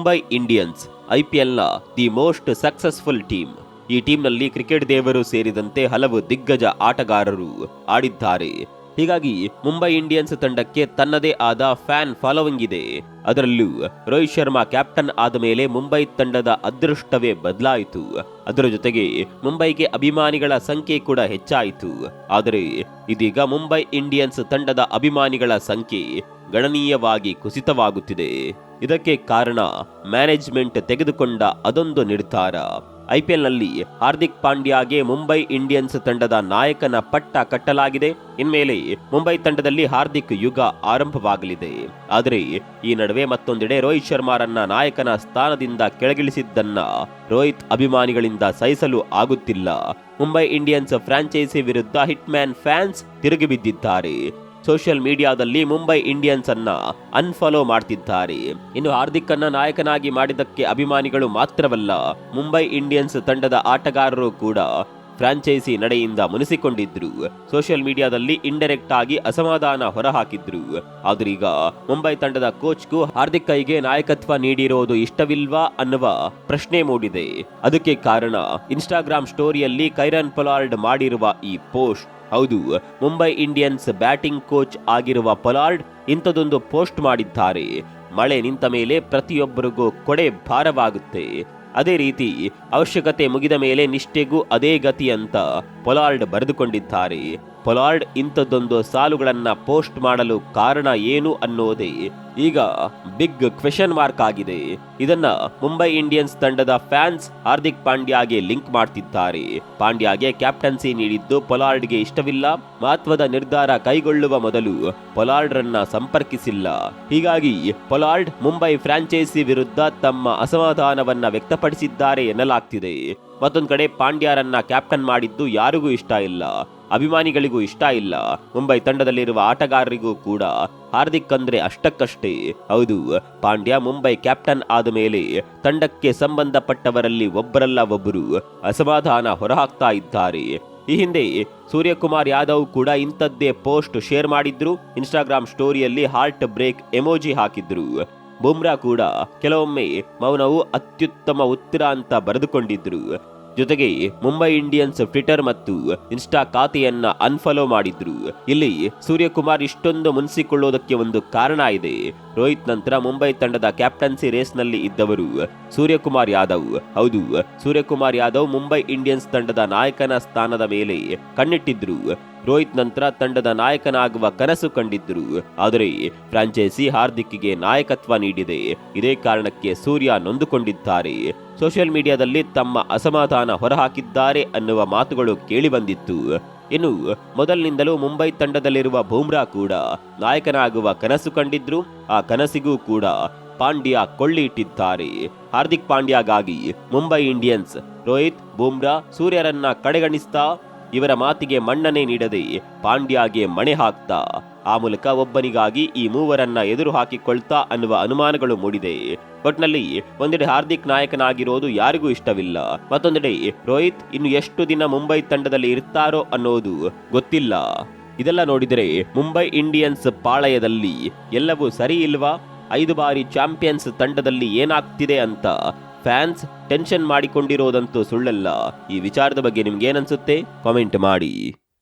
Mumbai Indians ಐಪಿಎಲ್ನ the most successful team. ಈ ಟೀಮ್ನಲ್ಲಿ ಕ್ರಿಕೆಟ್ ದೇವರು ಸೇರಿದಂತೆ ಹಲವು ದಿಗ್ಗಜ ಆಟಗಾರರು ಆಡಿದ್ದಾರೆ. ಹೀಗಾಗಿ ಮುಂಬೈ ಇಂಡಿಯನ್ಸ್ ತಂಡಕ್ಕೆ ತನ್ನದೇ ಆದ ಫ್ಯಾನ್ ಫಾಲೋವಿಂಗ್ ಇದೆ. ಅದರಲ್ಲೂ ರೋಹಿತ್ ಶರ್ಮಾ ಕ್ಯಾಪ್ಟನ್ ಆದ ಮೇಲೆ ಮುಂಬೈ ತಂಡದ ಅದೃಷ್ಟವೇ ಬದಲಾಯಿತು. ಅದರ ಜೊತೆಗೆ ಮುಂಬೈಗೆ ಅಭಿಮಾನಿಗಳ ಸಂಖ್ಯೆ ಕೂಡ ಹೆಚ್ಚಾಯಿತು. ಆದರೆ ಇದೀಗ ಮುಂಬೈ ಇಂಡಿಯನ್ಸ್ ತಂಡದ ಅಭಿಮಾನಿಗಳ ಸಂಖ್ಯೆ ಗಣನೀಯವಾಗಿ ಕುಸಿತವಾಗುತ್ತಿದೆ. ಇದಕ್ಕೆ ಕಾರಣ ಮ್ಯಾನೇಜ್ಮೆಂಟ್ ತೆಗೆದುಕೊಂಡ ಅದೊಂದು ನಿರ್ಧಾರ. ಐಪಿಎಲ್ನಲ್ಲಿ ಹಾರ್ದಿಕ್ ಪಾಂಡ್ಯಾಗೆ ಮುಂಬೈ ಇಂಡಿಯನ್ಸ್ ತಂಡದ ನಾಯಕನ ಪಟ್ಟ ಕಟ್ಟಲಾಗಿದೆ. ಇನ್ಮೇಲೆ ಮುಂಬೈ ತಂಡದಲ್ಲಿ ಹಾರ್ದಿಕ್ ಯುಗ ಆರಂಭವಾಗಲಿದೆ. ಆದರೆ ಈ ನಡುವೆ ಮತ್ತೊಂದೆಡೆ ರೋಹಿತ್ ಶರ್ಮಾರನ್ನ ನಾಯಕನ ಸ್ಥಾನದಿಂದ ಕೆಳಗಿಳಿಸಿದ್ದನ್ನ ರೋಹಿತ್ ಅಭಿಮಾನಿಗಳಿಂದ ಸಹಿಸಲು ಆಗುತ್ತಿಲ್ಲ. ಮುಂಬೈ ಇಂಡಿಯನ್ಸ್ ಫ್ರಾಂಚೈಸಿ ವಿರುದ್ಧ ಹಿಟ್ಮ್ಯಾನ್ ಫ್ಯಾನ್ಸ್ ತಿರುಗಿಬಿದ್ದಿದ್ದಾರೆ ಸೋಷಿಯಲ್ ಮೀಡಿಯಾದಲ್ಲಿ ಮುಂಬೈ ಇಂಡಿಯನ್ಸ್ ಅನ್ನ ಅನ್ಫಾಲೋ ಮಾಡ್ತಿದ್ದಾರೆ. ಇನ್ನು ಹಾರ್ದಿಕ್ ಅನ್ನ ನಾಯಕನಾಗಿ ಮಾಡಿದ್ದಕ್ಕೆ ಅಭಿಮಾನಿಗಳು ಮಾತ್ರವಲ್ಲ, ಮುಂಬೈ ಇಂಡಿಯನ್ಸ್ ತಂಡದ ಆಟಗಾರರು ಕೂಡ ಫ್ರಾಂಚೈಸಿ ನಡೆಯಿಂದ ಮುನಿಸಿಕೊಂಡಿದ್ರು. ಸೋಷಿಯಲ್ ಮೀಡಿಯಾದಲ್ಲಿ ಇಂಡೈರೆಕ್ಟ್ ಆಗಿ ಅಸಮಾಧಾನ ಹೊರಹಾಕಿದ್ರು. ಆದ್ರೀಗ ಮುಂಬೈ ತಂಡದ ಕೋಚ್ಗೂ ಹಾರ್ದಿಕ್ ಕೈಗೆ ನಾಯಕತ್ವ ನೀಡಿರೋದು ಇಷ್ಟವಿಲ್ವಾ ಅನ್ನುವ ಪ್ರಶ್ನೆ ಮೂಡಿದೆ. ಅದಕ್ಕೆ ಕಾರಣ ಇನ್ಸ್ಟಾಗ್ರಾಮ್ ಸ್ಟೋರಿಯಲ್ಲಿ ಕೈರನ್ ಪೊಲಾರ್ಡ್ ಮಾಡಿರುವ ಈ ಪೋಸ್ಟ್ ಹೌದು, ಮುಂಬೈ ಇಂಡಿಯನ್ಸ್ ಬ್ಯಾಟಿಂಗ್ ಕೋಚ್ ಆಗಿರುವ ಪೊಲಾರ್ಡ್ ಇಂಥದೊಂದು ಪೋಸ್ಟ್ ಮಾಡಿದ್ದಾರೆ. ಮಳೆ ನಿಂತ ಮೇಲೆ ಪ್ರತಿಯೊಬ್ಬರಿಗೂ ಕೊಡೆ ಭಾರವಾಗುತ್ತೆ. ಅದೇ ರೀತಿ, ಅವಶ್ಯಕತೆ ಮುಗಿದ ಮೇಲೆ ನಿಷ್ಠೆಗೂ ಅದೇ ಗತಿ ಅಂತ ಪೊಲಾರ್ಡ್ ಬರೆದುಕೊಂಡಿದ್ದಾರೆ. ಪೊಲಾರ್ಡ್ ಇಂಥದ್ದೊಂದು ಸಾಲುಗಳನ್ನು ಪೋಸ್ಟ್ ಮಾಡಲು ಕಾರಣ ಏನು ಅನ್ನೋದೇ ಈಗ ಬಿಗ್ ಕ್ವೆಶನ್ ಮಾರ್ಕ್ ಆಗಿದೆ. ಇದನ್ನ ಮುಂಬೈ ಇಂಡಿಯನ್ಸ್ ತಂಡದ ಫ್ಯಾನ್ಸ್ ಹಾರ್ದಿಕ್ ಪಾಂಡ್ಯಾಗೆ ಲಿಂಕ್ ಮಾಡ್ತಿದ್ದಾರೆ. ಪಾಂಡ್ಯಾಗೆ ಕ್ಯಾಪ್ಟನ್ಸಿ ನೀಡಿದ್ದು ಪೊಲಾರ್ಡ್ಗೆ ಇಷ್ಟವಿಲ್ಲ. ಮಹತ್ವದ ನಿರ್ಧಾರ ಕೈಗೊಳ್ಳುವ ಮೊದಲು ಪೊಲಾರ್ಡ್ರನ್ನ ಸಂಪರ್ಕಿಸಿಲ್ಲ. ಹೀಗಾಗಿ ಪೊಲಾರ್ಡ್ ಮುಂಬೈ ಫ್ರಾಂಚೈಸಿ ವಿರುದ್ಧ ತಮ್ಮ ಅಸಮಾಧಾನವನ್ನ ವ್ಯಕ್ತಪಡಿಸಿದ್ದಾರೆ ಎನ್ನಲಾಗ್ತಿದೆ. ಮತ್ತೊಂದ್ ಕಡೆ ಪಾಂಡ್ಯರನ್ನ ಕ್ಯಾಪ್ಟನ್ ಮಾಡಿದ್ದು ಯಾರಿಗೂ ಇಷ್ಟ ಇಲ್ಲ, ಅಭಿಮಾನಿಗಳಿಗೂ ಇಷ್ಟ ಇಲ್ಲ. ಮುಂಬೈ ತಂಡದಲ್ಲಿರುವ ಆಟಗಾರರಿಗೂ ಕೂಡ ಹಾರ್ದಿಕ್ ಅಂದ್ರೆ ಅಷ್ಟಕ್ಕಷ್ಟೇ. ಹೌದು, ಪಾಂಡ್ಯ ಮುಂಬೈ ಕ್ಯಾಪ್ಟನ್ ಆದ ಮೇಲೆ ತಂಡಕ್ಕೆ ಸಂಬಂಧಪಟ್ಟವರಲ್ಲಿ ಒಬ್ಬರಲ್ಲ ಒಬ್ಬರು ಅಸಮಾಧಾನ ಹೊರಹಾಕ್ತಾ ಇದ್ದಾರೆ. ಈ ಹಿಂದೆ ಸೂರ್ಯಕುಮಾರ್ ಯಾದವ್ ಕೂಡ ಇಂಥದ್ದೇ ಪೋಸ್ಟ್ ಶೇರ್ ಮಾಡಿದ್ರು, ಇನ್ಸ್ಟಾಗ್ರಾಮ್ ಸ್ಟೋರಿಯಲ್ಲಿ ಹಾರ್ಟ್ ಬ್ರೇಕ್ ಎಮೋಜಿ ಹಾಕಿದ್ರು. ಬುಮ್ರಾ ಕೂಡ ಕೆಲವೊಮ್ಮೆ ಮೌನವು ಅತ್ಯುತ್ತಮ ಉತ್ತರ ಅಂತ ಬರೆದುಕೊಂಡಿದ್ರು. ಜೊತೆಗೆ ಮುಂಬೈ ಇಂಡಿಯನ್ಸ್ ಟ್ವಿಟರ್ ಮತ್ತು ಇನ್ಸ್ಟಾ ಖಾತೆಯನ್ನ ಅನ್ಫಾಲೋ ಮಾಡಿದ್ರು. ಇಲ್ಲಿ ಸೂರ್ಯಕುಮಾರ್ ಇಷ್ಟೊಂದು ಮುನಿಸಿಕೊಳ್ಳೋದಕ್ಕೆ ಒಂದು ಕಾರಣ ಇದೆ. ರೋಹಿತ್ ನಂತರ ಮುಂಬೈ ತಂಡದ ಕ್ಯಾಪ್ಟನ್ಸಿ ರೇಸ್ನಲ್ಲಿ ಇದ್ದವರು ಸೂರ್ಯಕುಮಾರ್ ಯಾದವ್. ಹೌದು, ಸೂರ್ಯಕುಮಾರ್ ಯಾದವ್ ಮುಂಬೈ ಇಂಡಿಯನ್ಸ್ ತಂಡದ ನಾಯಕನ ಸ್ಥಾನದ ಮೇಲೆ ಕಣ್ಣಿಟ್ಟಿದ್ರು. ರೋಹಿತ್ ನಂತರ ತಂಡದ ನಾಯಕನಾಗುವ ಕನಸು ಕಂಡಿದ್ದರು. ಆದರೆ ಫ್ರಾಂಚೈಸಿ ಹಾರ್ದಿಕ್ಗೆ ನಾಯಕತ್ವ ನೀಡಿದೆ. ಇದೇ ಕಾರಣಕ್ಕೆ ಸೂರ್ಯ ನೊಂದುಕೊಂಡಿದ್ದಾರೆ. ಸೋಷಿಯಲ್ ಮೀಡಿಯಾದಲ್ಲಿ ತಮ್ಮ ಅಸಮಾಧಾನ ಹೊರಹಾಕಿದ್ದಾರೆ ಅನ್ನುವ ಮಾತುಗಳು ಕೇಳಿಬಂದಿತ್ತು. ಇನ್ನು ಮೊದಲಿನಿಂದಲೂ ಮುಂಬೈ ತಂಡದಲ್ಲಿರುವ ಬೂಮ್ರಾ ಕೂಡ ನಾಯಕನಾಗುವ ಕನಸು ಕಂಡಿದ್ರು. ಆ ಕನಸಿಗೂ ಕೂಡ ಪಾಂಡ್ಯ ಕೊಳ್ಳಿ ಇಟ್ಟಿದ್ದಾರೆ ಹಾರ್ದಿಕ್ ಪಾಂಡ್ಯಗಾಗಿ ಮುಂಬೈ ಇಂಡಿಯನ್ಸ್ ರೋಹಿತ್ ಬೂಮ್ರಾ ಸೂರ್ಯರನ್ನ ಕಡೆಗಣಿಸ್ತಾ ಇವರ ಮಾತಿಗೆ ಮನ್ನಣೆ ನೀಡದೆ ಪಾಂಡ್ಯಾಗೆ ಮಣೆ ಹಾಕ್ತಾ, ಆ ಮೂಲಕ ಒಬ್ಬನಿಗಾಗಿ ಈ ಮೂವರನ್ನ ಎದುರು ಹಾಕಿಕೊಳ್ತಾ ಅನ್ನುವ ಅನುಮಾನಗಳು ಮೂಡಿದೆ. ಒಟ್ನಲ್ಲಿ ಒಂದೆಡೆ ಹಾರ್ದಿಕ್ ನಾಯಕನಾಗಿರೋದು ಯಾರಿಗೂ ಇಷ್ಟವಿಲ್ಲ. ಮತ್ತೊಂದೆಡೆ ರೋಹಿತ್ ಇನ್ನು ಎಷ್ಟು ದಿನ ಮುಂಬೈ ತಂಡದಲ್ಲಿ ಇರ್ತಾರೋ ಅನ್ನೋದು ಗೊತ್ತಿಲ್ಲ. ಇದೆಲ್ಲ ನೋಡಿದರೆ ಮುಂಬೈ ಇಂಡಿಯನ್ಸ್ ಪಾಳಯದಲ್ಲಿ ಎಲ್ಲವೂ ಸರಿ ಇಲ್ವಾ? ಐದು ಬಾರಿ ಚಾಂಪಿಯನ್ಸ್ ತಂಡದಲ್ಲಿ ಏನಾಗ್ತಿದೆ ಅಂತ ಫ್ಯಾನ್ಸ್ ಟೆನ್ಷನ್ ಮಾಡಿಕೊಂಡಿರೋದಂತೂ ಸುಳ್ಳಲ್ಲ. ಈ ವಿಚಾರದ ಬಗ್ಗೆ ನಿಮ್ಗೇನನ್ಸುತ್ತೆ? ಕಾಮೆಂಟ್ ಮಾಡಿ.